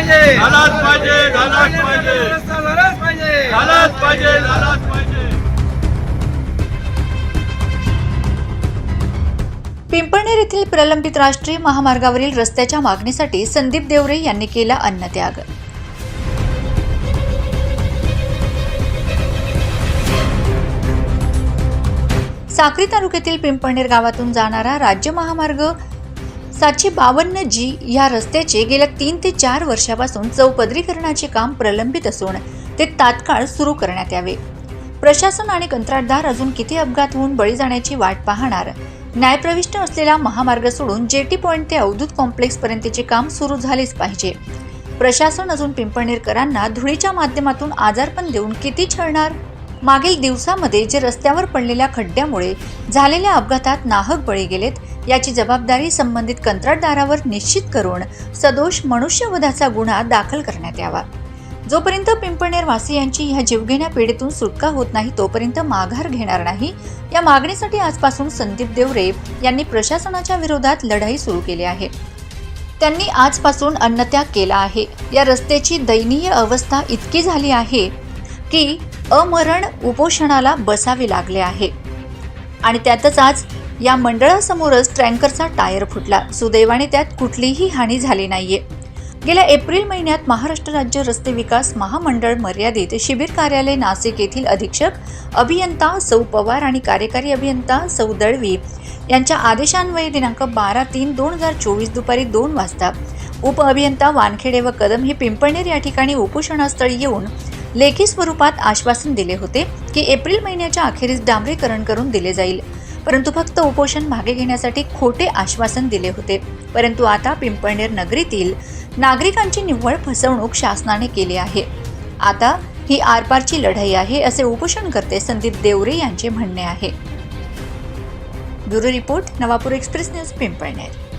पाहिजे. झालाच पाहिजे झालाच पाहिजे. झालाच पाहिजे. झालाच पाहिजे झालाच पाहिजे. पिंपळनेर येथील प्रलंबित राष्ट्रीय महामार्गावरील रस्त्याच्या मागणीसाठी संदीप देवरे यांनी केला अन्नत्याग. साक्री तालुक्यातील पिंपळनेर गावातून जाणारा राज्य महामार्ग सातशे बावन्न जी या रस्त्याचे गेल्या तीन ते चार वर्षापासून चौपदरीकरणाचे काम प्रलंबित असून ते तात्काळ सुरू करण्यात यावे. प्रशासन आणि कंत्राटदार अजून किती अपघात होऊन बळी जाण्याची वाट पाहणार? न्यायप्रविष्ट असलेला महामार्ग सोडून जेटी पॉईंट ते अवधूत कॉम्प्लेक्स पर्यंतचे काम सुरू झालेच पाहिजे. प्रशासन अजून पिंपळनेरकरांना धुळीच्या माध्यमातून आजारपण देऊन किती छळणार? मागील दिवसामध्ये जे रस्त्यावर पडलेल्या खड्ड्यामुळे झालेल्या अपघातात नाहक बळी गेलेत याची जबाबदारी संबंधित कंत्राटदारावर निश्चित करून सदोष मनुष्यवधाचा गुन्हा दाखल करण्यात यावा. जोपर्यंत पिंपळनेर वासियांची ह्या जीवघेण्या पिढीतून सुटका होत नाही तोपर्यंत माघार घेणार नाही. या मागणीसाठी आजपासून संदीप देवरे यांनी प्रशासनाच्या विरोधात लढाई सुरू केली आहे. त्यांनी आजपासून अन्नत्याग केला आहे. या रस्त्याची दयनीय अवस्था इतकी झाली आहे की अमरण उपोषणाला बसावे लागले आहे. आणि त्यातच आज या मंडळासमोरच ट्रँकरचा टायर फुटला. सुदैवाने त्यात कुठलीही हानी झाली नाहीये. गेल्या एप्रिल महिन्यात महाराष्ट्र राज्य रस्ते विकास महामंडळ मर्यादित शिबिर कार्यालय नाशिक येथील अधीक्षक अभियंता सौ पवार आणि कार्यकारी अभियंता सौ दळवी यांच्या आदेशान्वये दिनांक बारा तीन दोन हजार चोवीस दुपारी दोन वाजता उप अभियंता वानखेडे व कदम हे पिंपळनेर या ठिकाणी उपोषणास्थळी येऊन लेखी स्वरूपात आश्वासन दिले होते की एप्रिल महिन्याच्या अखेरीस डांबरीकरण करून दिले जाईल. परंतु फक्त उपोषण मागे घेण्यासाठी खोटे आश्वासन दिले होते. परंतु आता पिंपळनेर नगरीतील नागरिकांची निव्वळ फसवणूक शासनाने केली आहे. आता ही आरपारची लढाई आहे असे उपोषणकर्ते संदीप देवरे यांचे म्हणणे आहे. Bureau report Navapur express news Pimpalner.